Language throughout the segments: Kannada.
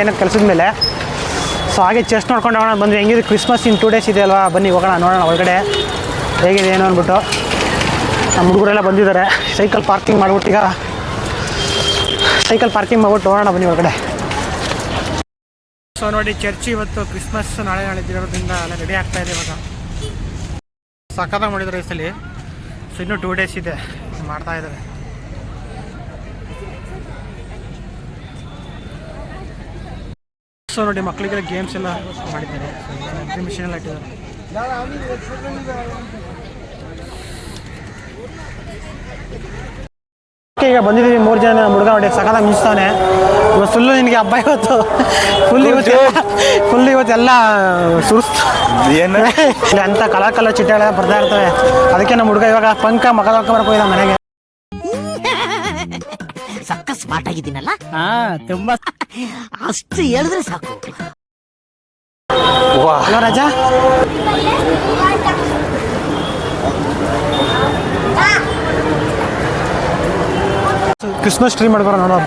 ಏನಕ್ಕೆ ಕೆಲಸದ ಮೇಲೆ. ಸೊ ಹಾಗೆ ಚೆಸ್ಟ್ ನೋಡ್ಕೊಂಡು ಹೋಗೋಣ ಬಂದ್ವಿ. ಹೆಂಗಿದೆ ಕ್ರಿಸ್ಮಸ್ ಇನ್ ಟೂ ಡೇಸ್ ಇದೆ ಅಲ್ವಾ? ಬನ್ನಿ, ಹೋಗೋಣ, ನೋಡೋಣ ಒಳಗಡೆ. ಹೇಗಿದೆ, ಏನು ಅಂದ್ಬಿಟ್ಟು. ನಮ್ಮ ಹುಡುಗರೆಲ್ಲ ಬಂದಿದ್ದಾರೆ. ಸೈಕಲ್ ಪಾರ್ಕಿಂಗ್ ಮಾಡ್ಬಿಟ್ಟು ಈಗ. ಸೈಕಲ್ ಪಾರ್ಕಿಂಗ್ ಮಾಡ್ಬಿಟ್ಟು ಹೋಗೋಣ ಬನ್ನಿ ಒಳಗಡೆ. ಸೊ ನೋಡಿ ಚರ್ಚ್ ಇವತ್ತು ಕ್ರಿಸ್ಮಸ್ ನಾಳೆ ನಾಳೆ ಇರೋದ್ರಿಂದ ಎಲ್ಲ ರೆಡಿ ಆಗ್ತಾ ಇದೆ ಇವಾಗ. ಸಖತ್ತಾಗಿ ಮಾಡಿದ್ರು ಈ ಸಲ. ಸೊ ಇನ್ನೂ ಟೂ ಡೇಸ್ ಇದೆ. ಮಾಡ್ತಾ ಇದ್ದಾರೆ. ಸೊ ನೋಡಿ ಮಕ್ಕಳಿಗೆಲ್ಲ ಗೇಮ್ಸ್ ಎಲ್ಲ ಮಾಡಿದ್ದಾರೆ. ಎಕ್ಸಿಬಿಷನ್ ಎಲ್ಲ ಇಟ್ಟಿದ್ದಾರೆ. ಈಗ ಬಂದಿದ್ದೀವಿ ಮೂರು ಜನ ಹುಡುಗ ನೋಡಿ ಸಕಲ ಮಿಂಚ್ತಾನೆ ಇವತ್ತು ಫುಲ್ಲು ನಿನಗೆ ಹಬ್ಬ ಇವತ್ತು. ಫುಲ್ ಇವತ್ತು ಫುಲ್ ಇವತ್ತೆಲ್ಲ ಸುರಿಸ್ತು ಏನು? ಇಲ್ಲ ಅಂತ ಕಲರ್ ಕಲರ್ ಚಿಟ್ಟೆಗಳೆಲ್ಲ ಬರ್ತಾ ಇರ್ತವೆ ಅದಕ್ಕೆ ನಮ್ಮ ಹುಡುಗ ಇವಾಗ ಪಂಕ ಮಗ ಹೋಗಿದ್ದ ಮನೆಗೆ ಸಕ್ಕ ಸ್ಮಾರ್ಟ್ ಆಗಿದ್ದೀನಲ್ಲ? ಹಾ ತುಂಬಾ ಅಷ್ಟು ಹೇಳಿದ್ರೆ ಸಾಕು. ಹಲೋ ರಾಜಾ. ಕ್ರಿಸ್ಮಸ್ ಟ್ರೀ ಮಾಡ್ಬಾರ ನೋಡೋಣ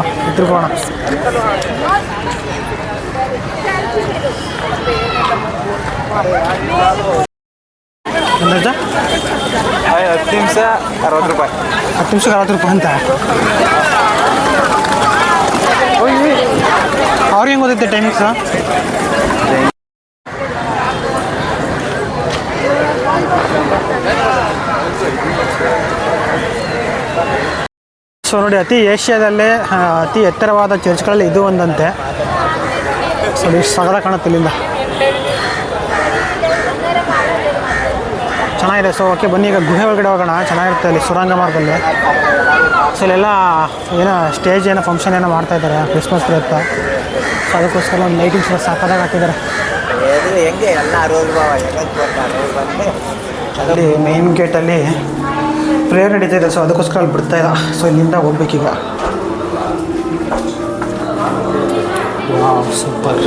ರಾಜಾ ಹತ್ತು ನಿಮಿಷ ಅರವತ್ತು ರೂಪಾಯಿ. ಹತ್ತು ನಿಮಿಷಕ್ಕೆ ಅರವತ್ತು ರೂಪಾಯಿ ಅಂತ? ಅವ್ರಿಗೆ ಹೆಂಗೆ ಗೊತ್ತೈತೆ ಟೈಮಿಂಗ್ಸ್ ಸೊ ನೋಡಿ, ಅತಿ ಏಷ್ಯಾದಲ್ಲೇ ಅತಿ ಎತ್ತರವಾದ ಚರ್ಚ್ಗಳಲ್ಲಿ ಇದು ಒಂದಂತೆ. ಸೊ ಎಷ್ಟು ಸಗದ ಕಾಣುತ್ತೆ ಇಲ್ಲಿಂದ ಚೆನ್ನಾಗಿದೆ. ಸೊ ಓಕೆ ಬನ್ನಿ ಈಗ ಗುಹೆ ಒಳಗಡೆ ಹೋಗೋಣ. ಚೆನ್ನಾಗಿರುತ್ತೆ ಅಲ್ಲಿ ಸುರಂಗ ಮಾರ್ಗದಲ್ಲಿ. ಸೊ ಇಲ್ಲೆಲ್ಲ ಏನೋ ಸ್ಟೇಜ್ ಏನೋ ಫಂಕ್ಷನ್ ಏನೋ ಮಾಡ್ತಾ ಇದ್ದಾರೆ ಕ್ರಿಸ್ಮಸ್ ಪ್ರಯುಕ್ತ ಸೊ ಅದಕ್ಕೋಸ್ಕರ ಒಂದು ಲೈಟಿಂಗ್ಸ್ ಎಲ್ಲ ಸಾಕಾದಾಗ ಹಾಕಿದ್ದಾರೆ. ಅಲ್ಲಿ ಮೇನ್ ಗೇಟಲ್ಲಿ ಪ್ರೇಯರ್ ನಡೀತಾ ಇದೆ. ಸೊ ಅದಕ್ಕೋಸ್ಕರ ಅಲ್ಲಿ ಬಿಡ್ತಾ ಇಲ್ಲ. ಸೊ ಇಲ್ಲಿಂದ ಹೋಗ್ಬೇಕೀಗ. ಸೂಪರ್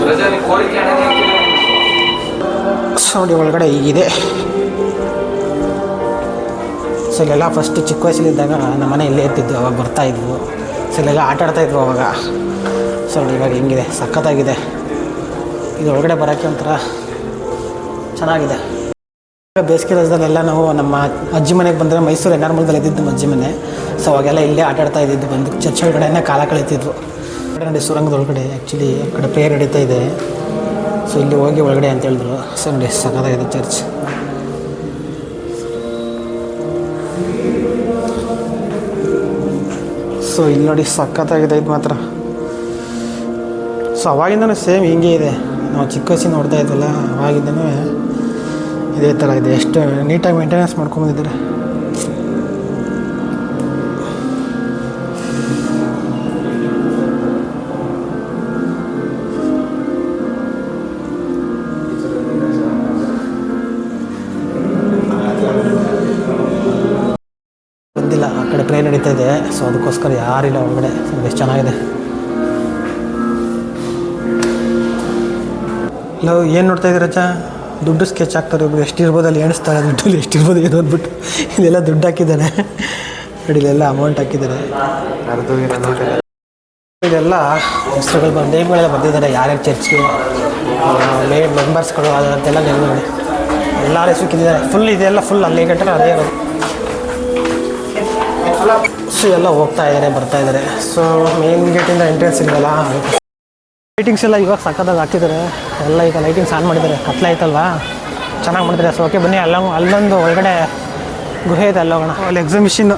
ಸೊ ನೋಡಿ ಒಳಗಡೆ ಹೀಗಿದೆ. ಸೊ ಫಸ್ಟ್ ಚಿಕ್ಕ ವಯಸ್ಸಲ್ಲಿದ್ದಾಗ ನಮ್ಮ ಮನೆ ಇಲ್ಲೇ ಇರ್ತಿದ್ವು, ಅವಾಗ ಬರ್ತಾಯಿದ್ವು ಸೊ ಆಟ ಆಡ್ತಾಯಿದ್ವು ಅವಾಗ. ಸೊ ಇವಾಗ ಹೆಂಗಿದೆ? ಸಖತ್ತಾಗಿದೆ. ಇದು ಒಳಗಡೆ ಬರೋಕ್ಕೆ ಒಂಥರ ಚೆನ್ನಾಗಿದೆ. ಬೇಸಿಗೆ ರಜದಲ್ಲೆಲ್ಲ ನಾವು ನಮ್ಮ ಅಜ್ಜಿ ಮನೆಗೆ ಬಂದರೆ ಮೈಸೂರು ಎನ್ ಇದ್ದಿದ್ದು ಅಜ್ಜಿ ಮನೆ. ಸೊ ಅವಾಗೆಲ್ಲ ಇಲ್ಲೇ ಆಟ ಆಡ್ತಾ ಇದ್ದಿದ್ದು. ಬಂದು ಚರ್ಚ್ ಒಳಗಡೆನೇ ಕಾಲ ಕಳೀತಿದ್ರು ನೋಡಿ ಸುರಂಗದ ಒಳಗಡೆ ಆ್ಯಕ್ಚುಲಿ ಕಡೆ ಪ್ರೇಯರ್ ನಡೀತಾ ಇದೆ. ಸೊ ಇಲ್ಲಿ ಹೋಗಿ ಒಳಗಡೆ ಅಂತ ಹೇಳಿದ್ರು. ಸೊ ನೋಡಿ, ಸಖತ್ತಾಗಿದೆ ಚರ್ಚ್ ಸೊ, ಇಲ್ಲಿ ನೋಡಿ ಸಖತ್ತಾಗಿದೆ ಇದು ಮಾತ್ರ. ಸೊ, ಅವಾಗಿಂದನೂ ಸೇಮ್ ಹಿಂಗೆ ಇದೆ. ನಾವು ಚಿಕ್ಕ ವಯಸ್ಸಿನ ನೋಡ್ತಾ ಇದ್ವಲ್ಲ ಅವಾಗಿಂದನೂ ಇದೇ ಥರ ಇದೆ. ಎಷ್ಟು ನೀಟಾಗಿ ಮೇಂಟೆನೆನ್ಸ್ ಮಾಡ್ಕೊಂಬಂದಿದ್ದಾರೆ ಕಡೆ ನಡೀತಾ ಇದೆ ಸೊ ಅದಕ್ಕೋಸ್ಕರ ಯಾರಿಲ್ಲ ಒಳಗಡೆ. ಎಷ್ಟು ಚೆನ್ನಾಗಿದೆ. ಇಲ್ಲ ಏನು ನೋಡ್ತಾ ಇದ್ದೀರ ಚಾ ದುಡ್ಡು ಸ್ಕೆಚ್ ಹಾಕ್ತಾರೆ ಒಬ್ರು. ಎಷ್ಟಿರ್ಬೋದು ಅಲ್ಲಿ ಎಣಿಸ್ತಾರೆ ದುಡ್ಡು ಎಷ್ಟಿರ್ಬೋದು ಏನು ಅಂದ್ಬಿಟ್ಟು. ಇಲ್ಲೆಲ್ಲ ದುಡ್ಡು ಹಾಕಿದ್ದಾನೆ. ನೋಡಿ, ಇಲ್ಲೆಲ್ಲ ಅಮೌಂಟ್ ಹಾಕಿದ್ದಾರೆ. ಇದೆಲ್ಲ ಹೆಸರುಗಳು ಬಂದು ನೇಮ್ಗಳೆಲ್ಲ ಬಂದಿದ್ದಾರೆ. ಯಾರ್ಯಾರು ಚರ್ಚ್ಗೆ ಮೇ ಮೆಂಬರ್ಸ್ಗಳು ಅದಂತೆಲ್ಲ ನೇಮ್ಗಳು ಎಲ್ಲ ಹೆಸರಿದ್ದಾರೆ ಫುಲ್ ಇದೆಲ್ಲ ಫುಲ್ ಅಲ್ಲಿ ಗಂಟೆ ಅದೇ ಇರೋದು. ಸೊ ಎಲ್ಲ ಹೋಗ್ತಾ ಇದ್ದಾರೆ ಬರ್ತಾ ಇದ್ದಾರೆ ಸೊ ಮೇನ್ ಗೇಟಿಂದ ಎಂಟ್ರೆನ್ಸ್ ಇದೆಯಲ್ಲ ಲೈಟಿಂಗ್ಸ್ ಎಲ್ಲ ಇವಾಗ ಸಕ್ಕತ್ತಾಗಿ ಹಾಕಿದ್ದಾರೆ ಎಲ್ಲ ಈಗ ಲೈಟಿಂಗ್ಸ್ ಆನ್ ಮಾಡಿದ್ದಾರೆ ಕತ್ಲ ಆಯ್ತಲ್ವಾ ಚೆನ್ನಾಗಿ ಮಾಡಿದ್ದಾರೆ ಸೊ ಓಕೆ ಬನ್ನಿ ಅಲ್ಲ ಅಲ್ಲೊಂದು ಒಳಗಡೆ ಗುಹೆ ಇದೆ ಅಲ್ಲ ಹೋಗೋಣ. ಅಲ್ಲಿ ಎಕ್ಸಿಬಿಷನ್ನು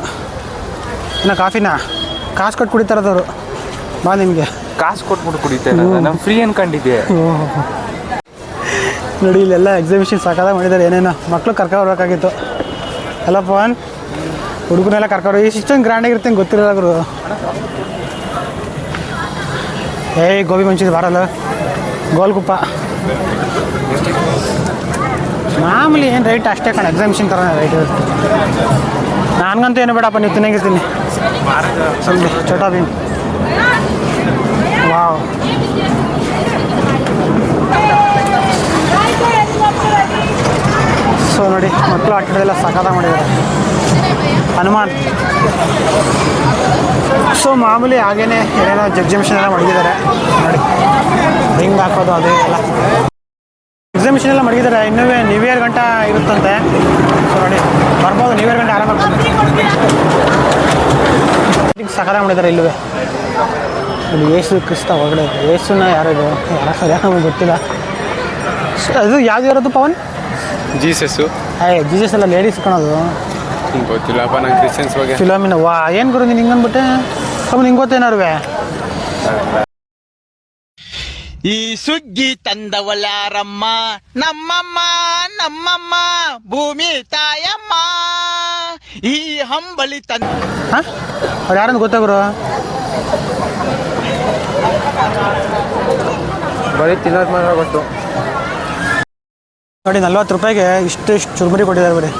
ಇನ್ನು ಕಾಫಿನ ಕಾಸು ಕೊಟ್ಟು ಕುಡಿತಾರದವರು. ಬಾ ನಿಮಗೆ. ಕಾಸು ಕೊಟ್ಬಿಟ್ಟು ಕುಡಿತೇನೆ ನಮ್ಮ ಫ್ರೀ ಅನ್ಕೊಂಡಿದ್ದೆ. ನೋಡಿ ಇಲ್ಲೆಲ್ಲ ಎಕ್ಸಿಬಿಷನ್ ಸಾಕಾದಾಗ ಮಾಡಿದ್ದಾರೆ ಏನೇನೋ. ಮಕ್ಕಳು ಕರ್ಕೊಬರ್ಬೇಕಾಗಿತ್ತು ಎಲ್ಲ ಪವನ್ ಹುಡುಗನೆಲ್ಲ ಕರ್ಕೊಂಡು ಇಷ್ಟೊಂದು ಗ್ರ್ಯಾಂಡಾಗಿರುತ್ತೆ ಗೊತ್ತಿರಲ್ಲ ಗುರು. ಏಯ್, ಗೋಬಿ ಮಂಚೂರಿ ಬಾರಲ್ಲ ಗೋಲ್ಗುಪ್ಪ. ಮಾಮೂಲಿ ಏನು ರೈಟ್ ಅಷ್ಟೇ ಕಣ ಎಕ್ಸಾಮಿಷನ್ ಥರ ರೈಟ್ ಇರುತ್ತೆ. ನನಗಂತೂ ಏನು ಬೇಡಪ್ಪ, ನೀವು ತಿನ್ನಂಗಿರ್ತೀನಿ. ಸ್ವಲ್ಪ ಚೋಟಾ ಭೀಮ್. ವಾವ್. ಸೊ ನೋಡಿ ಮಕ್ಕಳು ಆಟ ಆಡೋದೆಲ್ಲ ಸಕಾಲ ಮಾಡಿದ್ದಾರೆ. ಹನುಮಾನ್. ಸೊ ಮಾಮೂಲಿ ಹಾಗೇನೆ ಏನೇನೋ ಎಕ್ಸಿಬಿಷನ್ ಎಲ್ಲ ಮಡಗಿದ್ದಾರೆ ನೋಡಿ. ರಿಂಗ್ ಹಾಕೋದು ಅದೇ ಎಲ್ಲ. ಎಕ್ಸಿಬಿಷನ್ ಎಲ್ಲ ಮಡಗಿದ್ದಾರೆ ಇನ್ನೂ ನ್ಯೂ ಇಯರ್ ಗಂಟ ಇರುತ್ತಂತೆ. ಸೊ ನೋಡಿ. ಬರ್ಬೋದು. ನ್ಯೂ ಇಯರ್ ಗಂಟೆ ಆರಾಮಾಗಿ ಸಕಾಲ ಮಾಡಿದ್ದಾರೆ ಇಲ್ಲವೇ ಇಲ್ಲಿ ಏಸು ಕ್ರಿಸ್ತ ಒಳಗಡೆ ಏಸುನ ಯಾರಿದು ಯಾರ ಸರಿ ನಮಗೆ ಗೊತ್ತಿಲ್ಲ. ಸ- ಅದು ಯಾವ್ದು ಇರೋದು ಪವನ್? ಜೀಸಸ್ಸು ಏ ಜೀಸಸ್ ಎಲ್ಲ ಲೇಡೀಸ್ ಕಾಣೋದು. ಗೊತ್ತಿಲ್ಲಪ್ಪ ನಂಗೆ ಕ್ರಿಶ್ಚಿಯನ್ಸ್ ಬಗ್ಗೆ. ಫಿಲಮಿನ ವಾ ಏನು ಗುರು ನೀನು ಹಿಂಗನ್ಬಿಟ್ಟೆ ಅಂದ್ಬಿಟ್ಟೆ? ನಿಂಗೆ ಹಿಂಗೆ ಗೊತ್ತೇನಾರುವೆ ಈ ಸುಗ್ಗಿ ತಂದವಳಾರಮ್ಮ ನಮ್ಮಮ್ಮ ನಮ್ಮಮ್ಮ ಭೂಮಿ ತಾಯಮ್ಮ ಈ ಹಂಬಲಿ ತಂದ ಹಾಂ? ಅವ್ರು ಯಾರಂತ ಗೊತ್ತಾ ಗುರು? ಬರೀ ತಿನ್ನೋದು ಮಾತ್ರ ಗೊತ್ತು. ನೋಡಿ ನಲ್ವತ್ತು ರೂಪಾಯಿಗೆ ಇಷ್ಟು ಇಷ್ಟು ಚುರುಮುರಿ ಕೊಟ್ಟಿದ್ದಾರೆ ಬರೀ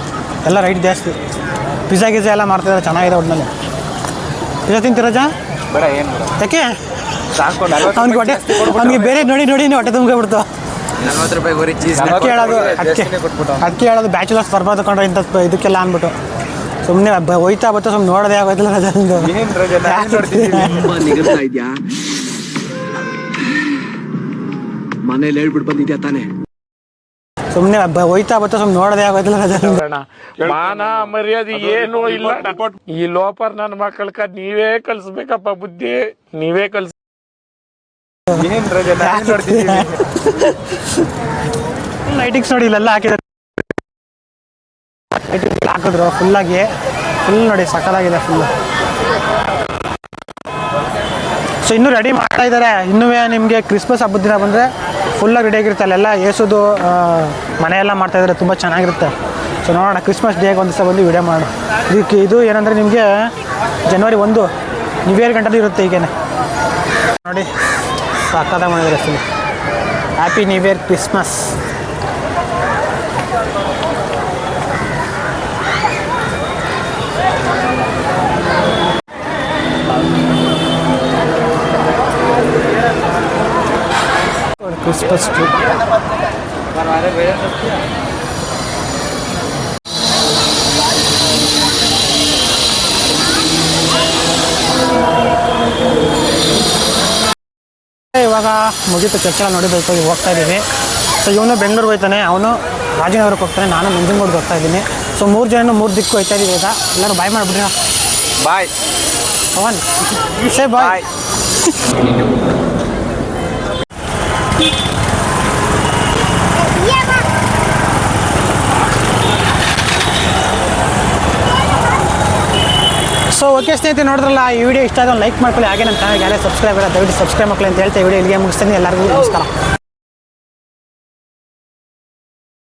ಎಲ್ಲ ರೈಟ್ ಜಾಸ್ತಿ. ಪಿಜ್ಜಾ ಗಿಜ್ಜಾ ಎಲ್ಲ ಮಾಡ್ತಿದ್ದಾರೆ ಚೆನ್ನಾಗಿದೆ ಒಟ್ಟಿನಲ್ಲಿ ಪಿಜ್ಜಾ ತಿಂತೀರಜಾ ಬೇಡ ಏನು ಯಾಕೆ? ಅವ್ನಿಗೆ ಹೊಟ್ಟೆ ಅವ್ನಿಗೆ ಬೇರೆ ನೋಡಿ ನೋಡಿ ಹೊಟ್ಟೆ ತುಂಬಿಬಿಡ್ತು ನಲ್ವತ್ತು ರೂಪಾಯಿ ಬರೀ ಚೀಸ್ ಅದಕ್ಕೆ ಹೇಳೋದು ಅದಕ್ಕೆ ಅದಕ್ಕೆ ಹೇಳೋದು ಬ್ಯಾಚುಲರ್ಸ್ ಬರ್ಬೋದು ಕೊಂಡ್ರೆ ಇಂಥ ಇದಕ್ಕೆಲ್ಲ ಅಂದ್ಬಿಟ್ಟು. ಸುಮ್ಮನೆ ಹೋಯ್ತಾ ಬತ್ತು ಸುಮ್ಮನೆ ನೋಡೋದೇ ಆಗೋದಿಲ್ಲ ಅದೊಂದು ಮನೇಲಿ ಹೇಳ್ಬಿಟ್ಟು ಬಂದಿದ್ಯಾ ತಾನೇ? ಸುಮ್ಮನೆ ಹೋಯ್ತಾ ಬತ್ತ ಸುಮ್ ನೋಡದೆ ಆಗೋದಿಲ್ಲ ಮಾನ ಮರ್ಯಾದೆ ಏನು ಇಲ್ಲ. ಈ ಲೋಪರ್ ನನ್ನ ಮಕ್ಕಳ ನೀವೇ ಕಲ್ಸ್ಬೇಕಪ್ಪ ಬುದ್ಧಿ. ನೀವೇ ಕಲ್ಸ್ ಲೈಟಿಂಗ್ಸ್ ನೋಡಿ ಇಲ್ಲೆಲ್ಲ ಹಾಕಿದ್ದಾರೆ. ಫುಲ್ ಹಾಕಿದ್ರು ಫುಲ್ಲಾಗಿ ಫುಲ್ ನೋಡಿ ಸಕಲಾಗಿದೆ ಫುಲ್ ಸೊ ಇನ್ನು ರೆಡಿ ಮಾಡ್ತಾ ಇದ್ದಾರೆ. ಇನ್ನೂ ನಿಮಗೆ ಕ್ರಿಸ್ಮಸ್ ಹಬ್ಬದ ದಿನ ಬಂದರೆ ಫುಲ್ಲಾಗಿ ರೆಡಿ ಆಗಿರುತ್ತೆ. ಅಲ್ಲೆಲ್ಲ ಏಸೋದು ಮನೆಯೆಲ್ಲ ಮಾಡ್ತಾ ಇದ್ದಾರೆ ತುಂಬ ಚೆನ್ನಾಗಿರುತ್ತೆ. ಸೊ ನೋಡೋಣ ಕ್ರಿಸ್ಮಸ್ ಡೇಗೆ ಒಂದು ದಿವಸ ಬಂದು ವಿಡಿಯೋ ಮಾಡೋಣ. ಇದಕ್ಕೆ ಇದು ಏನಂದರೆ ನಿಮಗೆ ಜನವರಿ ಒಂದು ನ್ಯೂ ಇಯರ್ ಗಂಟಲು ಇರುತ್ತೆ ಈಗೇನೆ. ನೋಡಿ ಸಕ್ಕದ ಮಾಡಿದ್ರೆ full happy new year Christmas tree ಇವಾಗ ಮುಗಿತು ಚರ್ಚೆ ನೋಡಿದ್ರು ಹೋಗ್ತಾ ಇದ್ದೀವಿ. ಸೊ ಇವನು ಬೆಂಗಳೂರು ಹೋಗ್ತಾನೆ ಅವನು ರಾಜನಗರಕ್ಕೆ ಹೋಗ್ತಾನೆ ನಾನು ನಂಜನಗೂಡ್ಗೆ ಹೋಗ್ತಾ ಇದ್ದೀನಿ. ಸೊ ಮೂರು ಜನ ಮೂರು ದಿಕ್ಕು ಹೋಗ್ತಾ ಇದ್ದೀವಿ ಈಗ. ಎಲ್ಲರೂ bye ಮಾಡಿಬಿಡ್ರಿ. Bye Pavan say bye so okay ಸ್ನೇಹಿತರೆ, ನೋಡಿದ್ರಲ್ಲ, ಈ ವಿಡಿಯೋ ಇಷ್ಟ ಆದ್ರೆ ಲೈಕ್ ಮಾಡ್ಕೊಳ್ಳಿ. ಹಾಗೆ ನಮ್ಮ ಚಾನಲ್ಗೆ ಯಾರೇ ಸಬ್ಸ್ಕ್ರೈಬ್ ಇಲ್ಲ ದಯವಿಟ್ಟು ಸಬ್ಸ್ಕ್ರೈಬ್ ಮಾಡ್ಕೊಳ್ಳಿ ಅಂತ ಹೇಳ್ತಾ ವಿಡಿಯೋ ಇಲ್ಲಿಗೆ ಮುಗಿಸ್ತೀನಿ. ಎಲ್ಲರಿಗೂ ನಮಸ್ಕಾರ.